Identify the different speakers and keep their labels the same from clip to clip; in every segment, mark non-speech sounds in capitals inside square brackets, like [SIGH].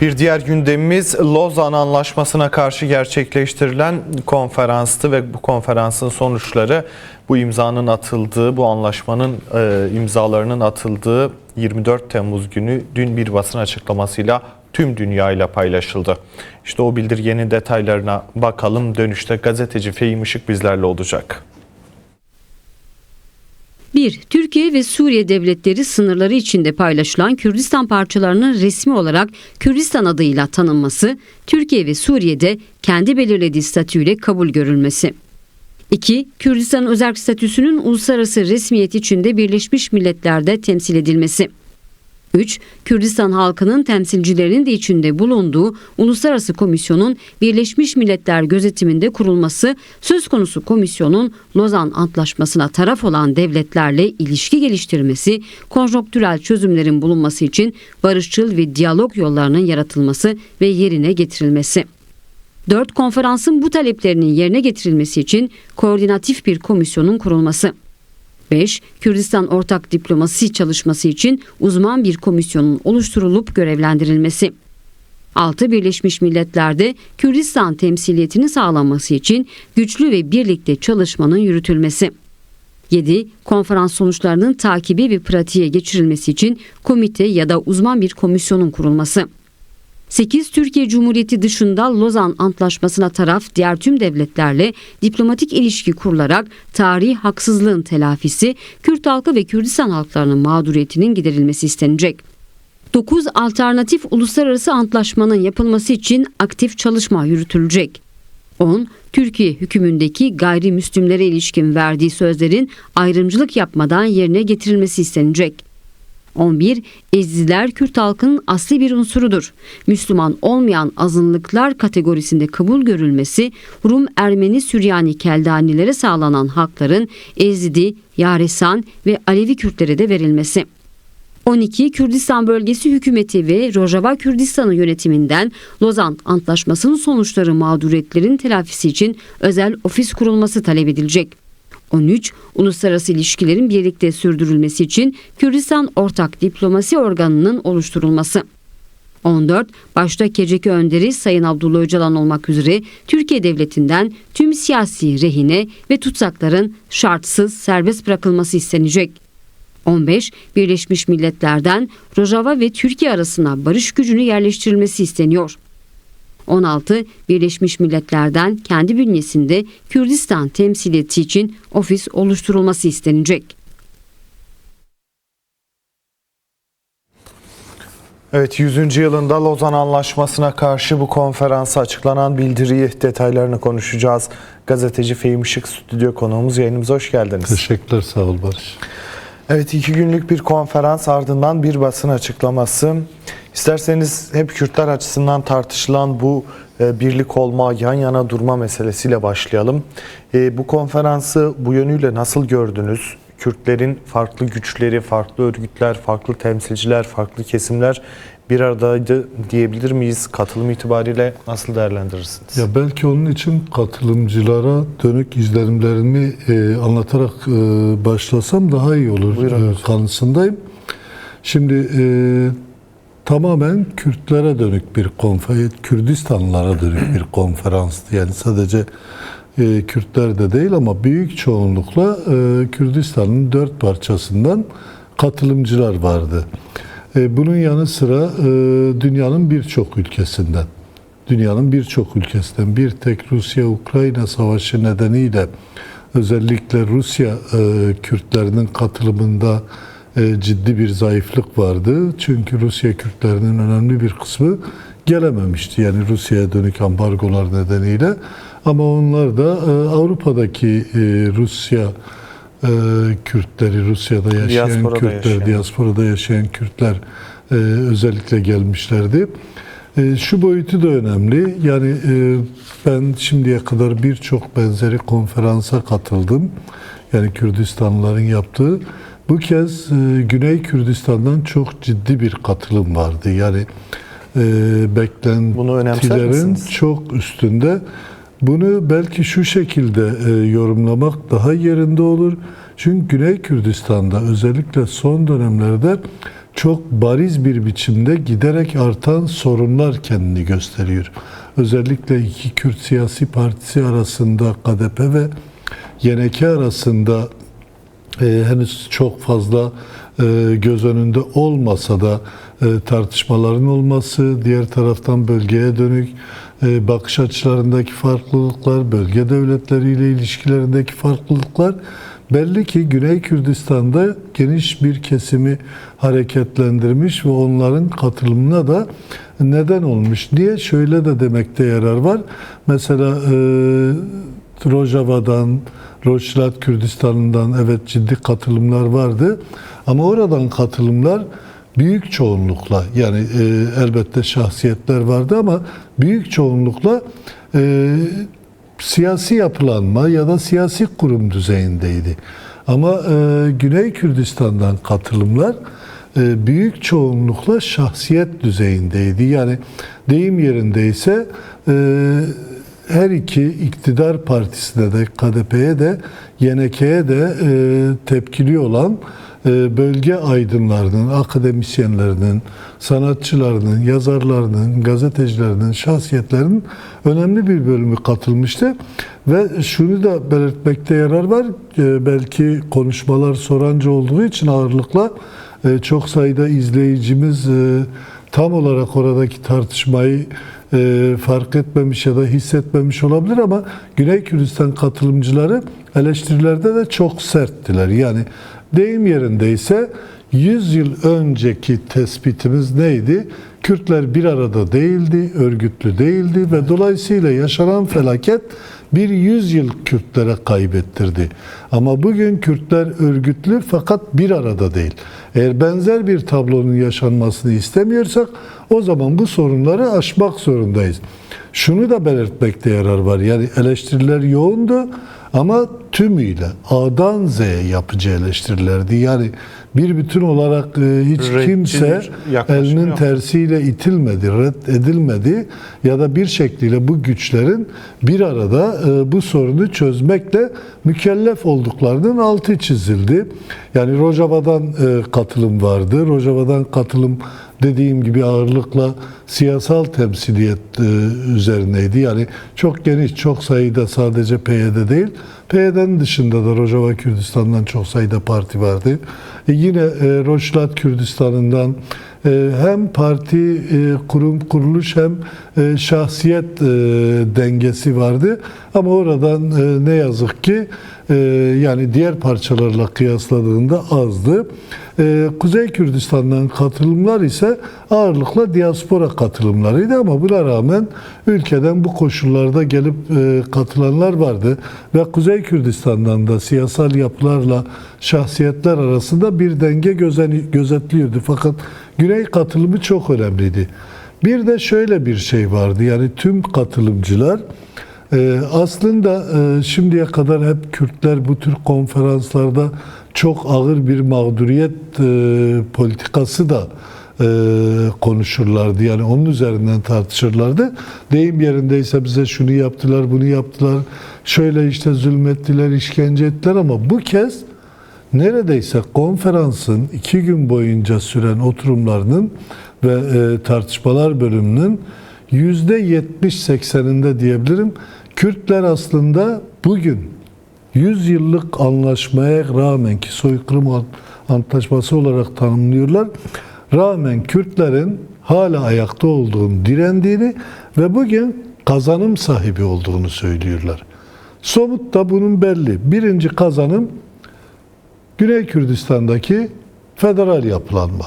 Speaker 1: Bir diğer gündemimiz Lozan Anlaşması'na karşı gerçekleştirilen konferanstı ve bu konferansın sonuçları bu imzanın atıldığı, bu anlaşmanın e, imzalarının atıldığı 24 Temmuz günü dün bir basın açıklamasıyla tüm dünyayla paylaşıldı. İşte o bildirgenin detaylarına bakalım. Dönüşte gazeteci Fehim Işık bizlerle olacak.
Speaker 2: 1. Türkiye ve Suriye devletleri sınırları içinde paylaşılan Kürdistan parçalarının resmi olarak Kürdistan adıyla tanınması, Türkiye ve Suriye'de kendi belirlediği statüyle kabul görülmesi. 2. Kürdistan özerk statüsünün uluslararası resmiyet içinde Birleşmiş Milletler'de temsil edilmesi. 3. Kürdistan halkının temsilcilerinin de içinde bulunduğu Uluslararası Komisyonun Birleşmiş Milletler gözetiminde kurulması, söz konusu komisyonun Lozan Antlaşması'na taraf olan devletlerle ilişki geliştirmesi, konjonktürel çözümlerin bulunması için barışçıl ve diyalog yollarının yaratılması ve yerine getirilmesi. 4. Konferansın bu taleplerinin yerine getirilmesi için koordinatif bir komisyonun kurulması. 5. Kürdistan ortak diplomasi çalışması için uzman bir komisyonun oluşturulup görevlendirilmesi. 6. Birleşmiş Milletler'de Kürdistan temsiliyetini sağlanması için güçlü ve birlikte çalışmanın yürütülmesi. 7. Konferans sonuçlarının takibi ve pratiğe geçirilmesi için komite ya da uzman bir komisyonun kurulması. 8. Türkiye Cumhuriyeti dışında Lozan Antlaşması'na taraf diğer tüm devletlerle diplomatik ilişki kurularak tarihi haksızlığın telafisi, Kürt halkı ve Kürdistan halklarının mağduriyetinin giderilmesi istenecek. 9. Alternatif uluslararası antlaşmanın yapılması için aktif çalışma yürütülecek. 10. Türkiye hükümündeki gayrimüslimlere ilişkin verdiği sözlerin ayrımcılık yapmadan yerine getirilmesi istenecek. 11. Eziziler Kürt halkının asli bir unsurudur. Müslüman olmayan azınlıklar kategorisinde kabul görülmesi, Rum, Ermeni, Süryani, Keldanilere sağlanan hakların Ezidi, Yaresan ve Alevi Kürtlere de verilmesi. 12. Kürdistan Bölgesi Hükümeti ve Rojava Kürdistan'ı yönetiminden Lozan Antlaşması'nın sonuçları mağduriyetlerin telafisi için özel ofis kurulması talep edilecek. 13. Uluslararası ilişkilerin birlikte sürdürülmesi için Kürdistan Ortak Diplomasi Organı'nın oluşturulması. 14. Başta Keceki Önderi Sayın Abdullah Öcalan olmak üzere Türkiye Devleti'nden tüm siyasi rehine ve tutsakların şartsız serbest bırakılması istenecek. 15. Birleşmiş Milletler'den Rojava ve Türkiye arasına barış gücünü yerleştirilmesi isteniyor. 16. Birleşmiş Milletler'den kendi bünyesinde Kürdistan temsiliyeti için ofis oluşturulması istenecek.
Speaker 1: Evet 100. yılında Lozan Anlaşması'na karşı bu konferansa açıklanan bildiriyi detaylarını konuşacağız. Gazeteci Fehim Işık stüdyo konuğumuz yayınımıza hoş geldiniz.
Speaker 3: Teşekkürler sağ ol Barış.
Speaker 1: Evet iki günlük bir konferans ardından bir basın açıklaması. İsterseniz hep Kürtler açısından tartışılan bu e, birlik olma, yan yana durma meselesiyle başlayalım. E, Bu konferansı bu yönüyle nasıl gördünüz? Kürtlerin farklı güçleri, farklı örgütler, farklı temsilciler, farklı kesimler bir aradaydı diyebilir miyiz? Katılım itibariyle nasıl değerlendirirsiniz?
Speaker 3: Ya belki onun için katılımcılara dönük izlenimlerimi e, anlatarak e, başlasam daha iyi olur
Speaker 1: Buyurun.
Speaker 3: e, kanısındayım. Şimdi e, tamamen Kürtlere dönük bir konferans, Kürdistanlılara dönük bir [CLEARS THROAT] konferanstı. Yani sadece e, Kürtler de değil ama büyük çoğunlukla e, Kürdistan'ın dört parçasından katılımcılar vardı. E, bunun yanı sıra e, dünyanın birçok ülkesinden, dünyanın birçok ülkesinden bir tek Rusya-Ukrayna savaşı nedeniyle özellikle Rusya e, Kürtlerinin katılımında e, ciddi bir zayıflık vardı. Çünkü Rusya Kürtlerinin önemli bir kısmı gelememişti. Yani Rusya'ya dönük ambargolar nedeniyle. Ama onlar da e, Avrupa'daki e, Rusya e, Kürtleri, Rusya'da yaşayan
Speaker 1: Diasporada
Speaker 3: Kürtler,
Speaker 1: yaşayan.
Speaker 3: diasporada yaşayan Kürtler e, özellikle gelmişlerdi. E, şu boyutu da önemli. Yani e, ben şimdiye kadar birçok benzeri konferansa katıldım. Yani Kürdistanlıların yaptığı. Bu kez e, Güney Kürdistan'dan çok ciddi bir katılım vardı. Yani e, beklentilerin çok üstünde. Bunu belki şu şekilde e, yorumlamak daha yerinde olur. Çünkü Güney Kürdistan'da özellikle son dönemlerde çok bariz bir biçimde giderek artan sorunlar kendini gösteriyor. Özellikle iki Kürt siyasi partisi arasında KDP ve YNK arasında e, henüz çok fazla e, göz önünde olmasa da e, tartışmaların olması, diğer taraftan bölgeye dönük bakış açılarındaki farklılıklar, bölge devletleriyle ilişkilerindeki farklılıklar belli ki Güney Kürdistan'da geniş bir kesimi hareketlendirmiş ve onların katılımına da neden olmuş diye şöyle de demekte yarar var. Mesela e, Rojava'dan, Rojlat Kürdistan'ından evet ciddi katılımlar vardı. Ama oradan katılımlar büyük çoğunlukla yani e, elbette şahsiyetler vardı ama büyük çoğunlukla e, siyasi yapılanma ya da siyasi kurum düzeyindeydi. Ama e, Güney Kürdistan'dan katılımlar e, büyük çoğunlukla şahsiyet düzeyindeydi. Yani deyim yerindeyse e, her iki iktidar partisine de KDP'ye de YNK'ye de e, tepkili olan bölge aydınlarının, akademisyenlerinin, sanatçılarının, yazarlarının, gazetecilerinin, şahsiyetlerinin önemli bir bölümü katılmıştı. Ve şunu da belirtmekte yarar var. E, belki konuşmalar soranca olduğu için ağırlıkla e, çok sayıda izleyicimiz e, tam olarak oradaki tartışmayı fark etmemiş ya da hissetmemiş olabilir ama Güney Kürdistan katılımcıları eleştirilerde de çok serttiler. Yani deyim yerindeyse 100 yıl önceki tespitimiz neydi? Kürtler bir arada değildi, örgütlü değildi ve dolayısıyla yaşanan felaket bir 100 yıl Kürtlere kaybettirdi. Ama bugün Kürtler örgütlü fakat bir arada değil. Eğer benzer bir tablonun yaşanmasını istemiyorsak o zaman bu sorunları aşmak zorundayız. Şunu da belirtmekte yarar var. Yani eleştiriler yoğundu ama tümüyle A'dan Z'ye yapıcı eleştirilerdi. Yani bir bütün olarak e, hiç kimse elinin tersiyle itilmedi, reddedilmedi ya da bir şekliyle bu güçlerin bir arada e, bu sorunu çözmekle mükellef olduklarının altı çizildi. Yani Rojava'dan e, katılım vardı. Rojava'dan katılım dediğim gibi ağırlıkla siyasal temsiliyet e, üzerineydi. Yani çok geniş, çok sayıda sadece PYD değil, PYD'nin dışında da Rojava Kürdistan'dan çok sayıda parti vardı. E, yine e, Rojlat Kürdistan'ından e, hem parti kurum kuruluş hem şahsiyet dengesi vardı. Ama oradan ne yazık ki e, yani diğer parçalarla kıyasladığında azdı. E, Kuzey Kürdistan'dan katılımlar ise ağırlıkla diaspora katılımlarıydı ama buna rağmen ülkeden bu koşullarda gelip e, katılanlar vardı ve Kuzey Kürdistan'dan da siyasal yapılarla şahsiyetler arasında bir denge gözen- gözetliyordu. Fakat Güney katılımı çok önemliydi. Bir de şöyle bir şey vardı yani tüm katılımcılar ee, aslında e, şimdiye kadar hep Kürtler bu tür konferanslarda çok ağır bir mağduriyet e, politikası da e, konuşurlardı. Yani onun üzerinden tartışırlardı. Deyim yerindeyse bize şunu yaptılar, bunu yaptılar, şöyle işte zulmettiler, işkence ettiler ama bu kez neredeyse konferansın iki gün boyunca süren oturumlarının ve tartışmalar bölümünün %70-80'inde diyebilirim. Kürtler aslında bugün 100 yıllık anlaşmaya rağmen ki soykırım an- antlaşması olarak tanımlıyorlar. Rağmen Kürtlerin hala ayakta olduğunu, direndiğini ve bugün kazanım sahibi olduğunu söylüyorlar. Somut da bunun belli. Birinci kazanım Güney Kürdistan'daki federal yapılanma.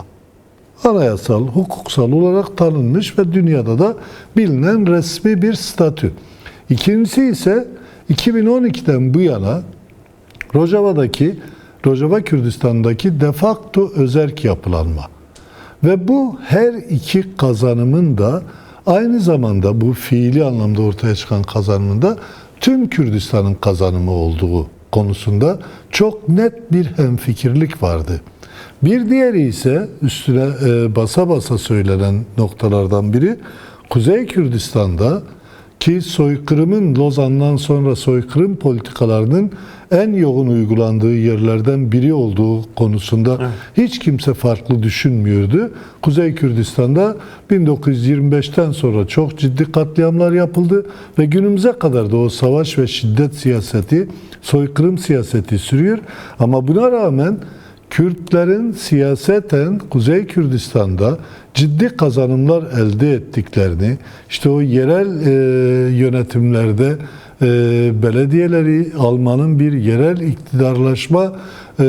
Speaker 3: Anayasal, hukuksal olarak tanınmış ve dünyada da bilinen resmi bir statü. İkincisi ise 2012'den bu yana Rojava'daki, Rojava Kürdistan'daki de facto özerk yapılanma. Ve bu her iki kazanımın da aynı zamanda bu fiili anlamda ortaya çıkan kazanımın da tüm Kürdistan'ın kazanımı olduğu konusunda çok net bir hemfikirlik vardı. Bir diğeri ise üstüne e, basa basa söylenen noktalardan biri Kuzey Kürdistan'da ki soykırımın Lozan'dan sonra soykırım politikalarının en yoğun uygulandığı yerlerden biri olduğu konusunda hiç kimse farklı düşünmüyordu. Kuzey Kürdistan'da 1925'ten sonra çok ciddi katliamlar yapıldı ve günümüze kadar da o savaş ve şiddet siyaseti, soykırım siyaseti sürüyor. Ama buna rağmen Kürtlerin siyaseten Kuzey Kürdistan'da ciddi kazanımlar elde ettiklerini, işte o yerel e, yönetimlerde e, belediyeleri almanın bir yerel iktidarlaşma e,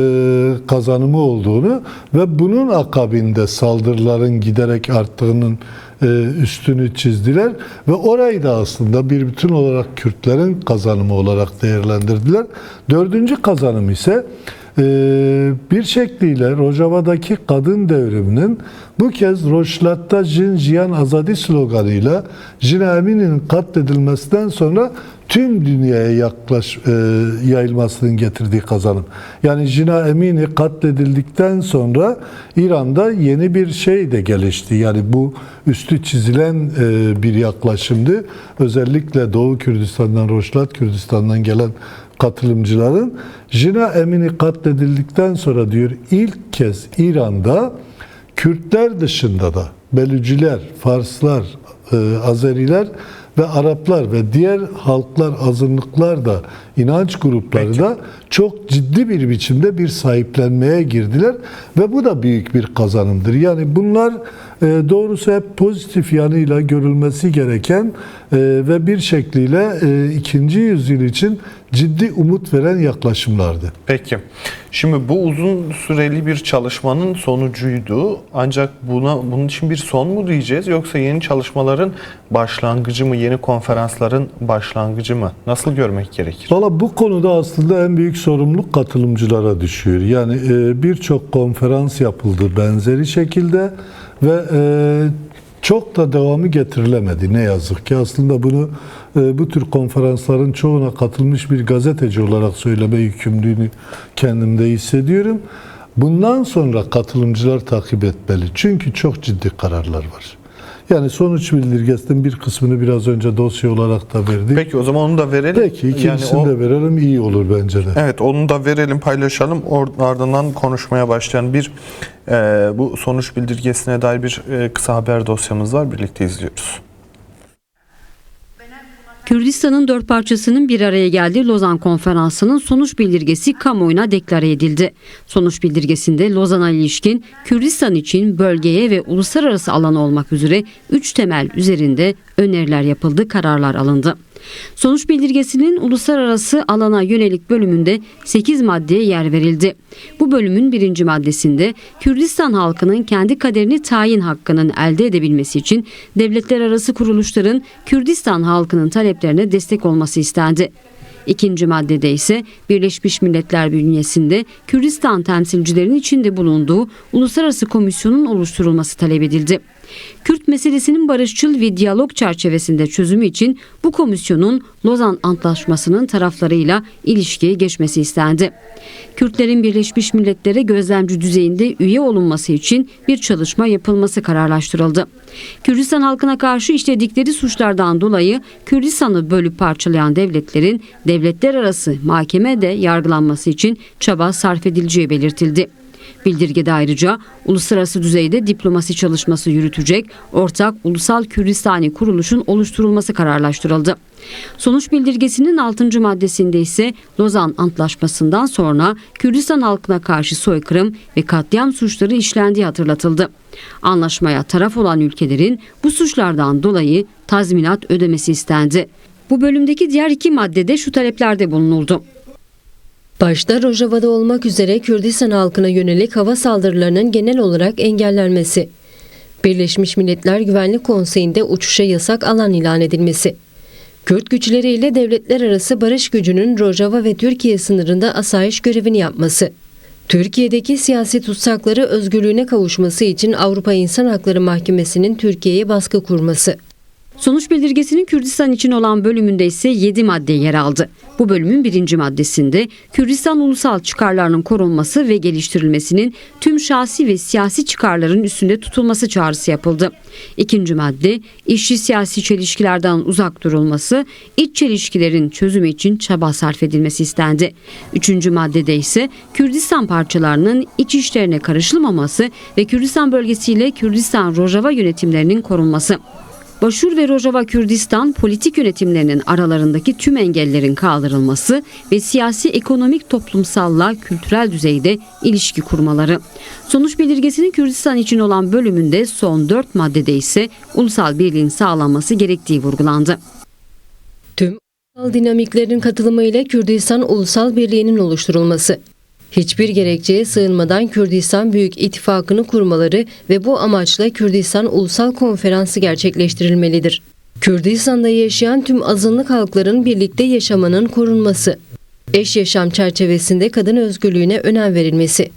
Speaker 3: kazanımı olduğunu ve bunun akabinde saldırıların giderek arttığının e, üstünü çizdiler ve orayı da aslında bir bütün olarak Kürtlerin kazanımı olarak değerlendirdiler. Dördüncü kazanım ise bir şekliyle Rojava'daki kadın devriminin bu kez Rojlat'ta Jin Jiyan Azadi sloganıyla Jin Emin'in katledilmesinden sonra tüm dünyaya yaklaş e, yayılmasının getirdiği kazanım. Yani Jina Emini katledildikten sonra İran'da yeni bir şey de gelişti. Yani bu üstü çizilen e, bir yaklaşımdı. Özellikle Doğu Kürdistan'dan, Rojlat Kürdistan'dan gelen katılımcıların Jina Emini katledildikten sonra diyor ilk kez İran'da Kürtler dışında da Belüciler, Farslar, e, Azeriler ve Araplar ve diğer halklar, azınlıklar da inanç grupları da çok ciddi bir biçimde bir sahiplenmeye girdiler ve bu da büyük bir kazanımdır. Yani bunlar doğrusu hep pozitif yanıyla görülmesi gereken e, ve bir şekliyle e, ikinci yüzyıl için ciddi umut veren yaklaşımlardı.
Speaker 1: Peki. Şimdi bu uzun süreli bir çalışmanın sonucuydu. Ancak buna bunun için bir son mu diyeceğiz yoksa yeni çalışmaların başlangıcı mı, yeni konferansların başlangıcı mı? Nasıl görmek gerekir?
Speaker 3: Valla bu konuda aslında en büyük sorumluluk katılımcılara düşüyor. Yani e, birçok konferans yapıldı benzeri şekilde ve e, çok da devamı getirilemedi ne yazık ki. Aslında bunu e, bu tür konferansların çoğuna katılmış bir gazeteci olarak söyleme yükümlülüğünü kendimde hissediyorum. Bundan sonra katılımcılar takip etmeli. Çünkü çok ciddi kararlar var. Yani sonuç bildirgesinin bir kısmını biraz önce dosya olarak da verdik.
Speaker 1: Peki o zaman onu da verelim.
Speaker 3: Peki ikincisini
Speaker 1: Yani o-
Speaker 3: de verelim iyi olur bence de.
Speaker 1: Evet onu da verelim paylaşalım. Ardından konuşmaya başlayan bir e, bu sonuç bildirgesine dair bir e, kısa haber dosyamız var. Birlikte izliyoruz.
Speaker 2: Kürdistan'ın dört parçasının bir araya geldiği Lozan Konferansı'nın sonuç bildirgesi kamuoyuna deklare edildi. Sonuç bildirgesinde Lozan'a ilişkin Kürdistan için bölgeye ve uluslararası alan olmak üzere üç temel üzerinde öneriler yapıldı, kararlar alındı. Sonuç bildirgesinin uluslararası alana yönelik bölümünde 8 maddeye yer verildi. Bu bölümün birinci maddesinde Kürdistan halkının kendi kaderini tayin hakkının elde edebilmesi için devletler arası kuruluşların Kürdistan halkının taleplerine destek olması istendi. İkinci maddede ise Birleşmiş Milletler bünyesinde Kürdistan temsilcilerinin içinde bulunduğu uluslararası komisyonun oluşturulması talep edildi. Kürt meselesinin barışçıl ve diyalog çerçevesinde çözümü için bu komisyonun Lozan Antlaşması'nın taraflarıyla ilişkiye geçmesi istendi. Kürtlerin Birleşmiş Milletler'e gözlemci düzeyinde üye olunması için bir çalışma yapılması kararlaştırıldı. Kürdistan halkına karşı işledikleri suçlardan dolayı Kürdistan'ı bölüp parçalayan devletlerin devletler arası mahkemede yargılanması için çaba sarf edileceği belirtildi. Bildirgede ayrıca uluslararası düzeyde diplomasi çalışması yürütecek ortak ulusal Kürdistani kuruluşun oluşturulması kararlaştırıldı. Sonuç bildirgesinin 6. maddesinde ise Lozan Antlaşması'ndan sonra Kürdistan halkına karşı soykırım ve katliam suçları işlendiği hatırlatıldı. Anlaşmaya taraf olan ülkelerin bu suçlardan dolayı tazminat ödemesi istendi. Bu bölümdeki diğer iki maddede şu taleplerde bulunuldu.
Speaker 4: Başta Rojava'da olmak üzere Kürdistan halkına yönelik hava saldırılarının genel olarak engellenmesi. Birleşmiş Milletler Güvenlik Konseyi'nde uçuşa yasak alan ilan edilmesi. Kürt güçleriyle devletler arası barış gücünün Rojava ve Türkiye sınırında asayiş görevini yapması. Türkiye'deki siyasi tutsakları özgürlüğüne kavuşması için Avrupa İnsan Hakları Mahkemesi'nin Türkiye'ye baskı kurması.
Speaker 2: Sonuç bildirgesinin Kürdistan için olan bölümünde ise 7 madde yer aldı. Bu bölümün birinci maddesinde Kürdistan ulusal çıkarlarının korunması ve geliştirilmesinin tüm şahsi ve siyasi çıkarların üstünde tutulması çağrısı yapıldı. İkinci madde işçi siyasi çelişkilerden uzak durulması, iç çelişkilerin çözümü için çaba sarf edilmesi istendi. Üçüncü maddede ise Kürdistan parçalarının iç işlerine karışılmaması ve Kürdistan bölgesiyle Kürdistan Rojava yönetimlerinin korunması. Başur ve Rojava Kürdistan politik yönetimlerinin aralarındaki tüm engellerin kaldırılması ve siyasi, ekonomik, toplumsalla kültürel düzeyde ilişki kurmaları. Sonuç belirgesinin Kürdistan için olan bölümünde son dört maddede ise ulusal birliğin sağlanması gerektiği vurgulandı.
Speaker 4: Tüm dinamiklerin katılımıyla Kürdistan Ulusal Birliği'nin oluşturulması. Hiçbir gerekçeye sığınmadan Kürdistan Büyük İttifakı'nı kurmaları ve bu amaçla Kürdistan Ulusal Konferansı gerçekleştirilmelidir. Kürdistan'da yaşayan tüm azınlık halkların birlikte yaşamanın korunması. Eş yaşam çerçevesinde kadın özgürlüğüne önem verilmesi.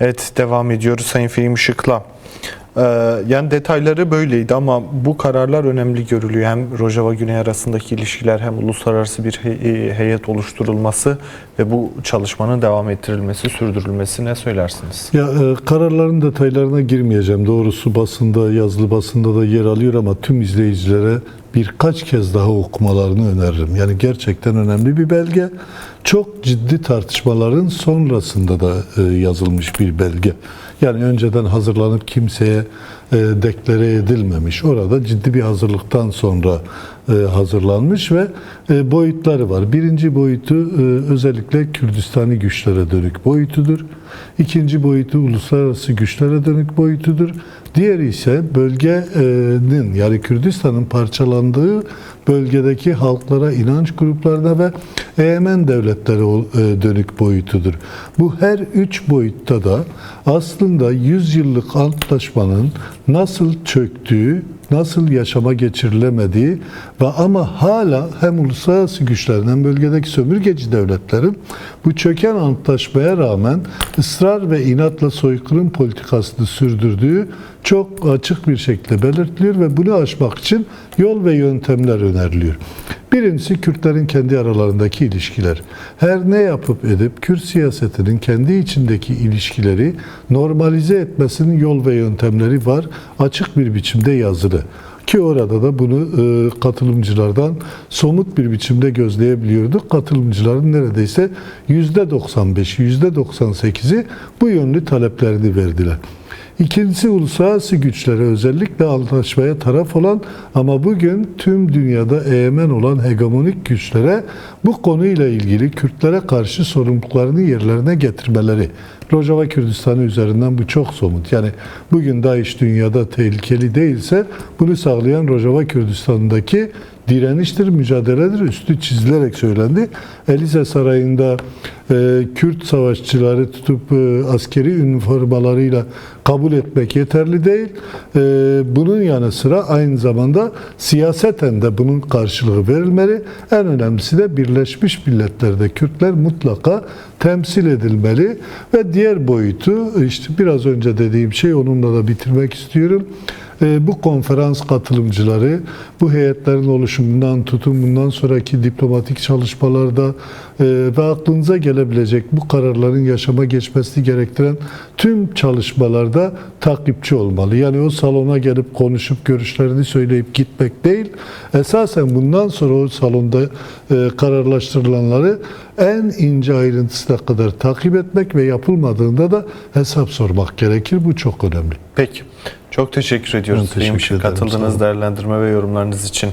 Speaker 1: Evet devam ediyoruz Sayın Fehim Işık'la. Ee, yani detayları böyleydi ama bu kararlar önemli görülüyor. Hem Rojava Güney arasındaki ilişkiler hem uluslararası bir he- heyet oluşturulması ve bu çalışmanın devam ettirilmesi, sürdürülmesi ne söylersiniz?
Speaker 3: Ya e, kararların detaylarına girmeyeceğim. Doğrusu basında, yazılı basında da yer alıyor ama tüm izleyicilere birkaç kez daha okumalarını öneririm. Yani gerçekten önemli bir belge. Çok ciddi tartışmaların sonrasında da e, yazılmış bir belge. Yani önceden hazırlanıp kimseye e, deklare edilmemiş. Orada ciddi bir hazırlıktan sonra e, hazırlanmış ve e, boyutları var. Birinci boyutu e, özellikle Kürdistani güçlere dönük boyutudur. İkinci boyutu uluslararası güçlere dönük boyutudur. Diğeri ise bölgenin yani Kürdistan'ın parçalandığı bölgedeki halklara, inanç gruplarına ve Egemen devletlere dönük boyutudur. Bu her üç boyutta da aslında 100 yıllık antlaşmanın nasıl çöktüğü, nasıl yaşama geçirilemediği ve ama hala hem uluslararası güçlerin hem bölgedeki sömürgeci devletlerin bu çöken antlaşmaya rağmen ısrar ve inatla soykırım politikasını sürdürdüğü çok açık bir şekilde belirtiliyor ve bunu aşmak için yol ve yöntemler öneriliyor. Birincisi Kürtlerin kendi aralarındaki ilişkiler. Her ne yapıp edip Kürt siyasetinin kendi içindeki ilişkileri normalize etmesinin yol ve yöntemleri var. Açık bir biçimde yazılı. Ki orada da bunu e, katılımcılardan somut bir biçimde gözleyebiliyorduk. Katılımcıların neredeyse %95'i, %98'i bu yönlü taleplerini verdiler. İkincisi uluslararası güçlere özellikle anlaşmaya taraf olan ama bugün tüm dünyada egemen olan hegemonik güçlere bu konuyla ilgili Kürtlere karşı sorumluluklarını yerlerine getirmeleri. Rojava Kürdistanı üzerinden bu çok somut. Yani bugün DAEŞ dünyada tehlikeli değilse bunu sağlayan Rojava Kürdistan'daki direniştir, mücadeledir. Üstü çizilerek söylendi. Elize Sarayı'nda e, Kürt savaşçıları tutup e, askeri üniformalarıyla kabul etmek yeterli değil. E, bunun yanı sıra aynı zamanda siyaseten de bunun karşılığı verilmeli. En önemlisi de Birleşmiş Milletler'de Kürtler mutlaka temsil edilmeli ve diğer boyutu işte biraz önce dediğim şey onunla da bitirmek istiyorum. E, bu konferans katılımcıları bu heyetlerin oluşumundan tutun bundan sonraki diplomatik çalışmalarda e, ve aklınıza gelebilecek bu kararların yaşama geçmesini gerektiren tüm çalışmalarda takipçi olmalı. Yani o salona gelip konuşup görüşlerini söyleyip gitmek değil, esasen bundan sonra o salonda e, kararlaştırılanları en ince ayrıntısına kadar takip etmek ve yapılmadığında da hesap sormak gerekir. Bu çok önemli.
Speaker 1: Peki. Çok teşekkür ediyoruz.
Speaker 3: Ben teşekkür ederim,
Speaker 1: katıldığınız değerlendirme ve yorumlarınız için.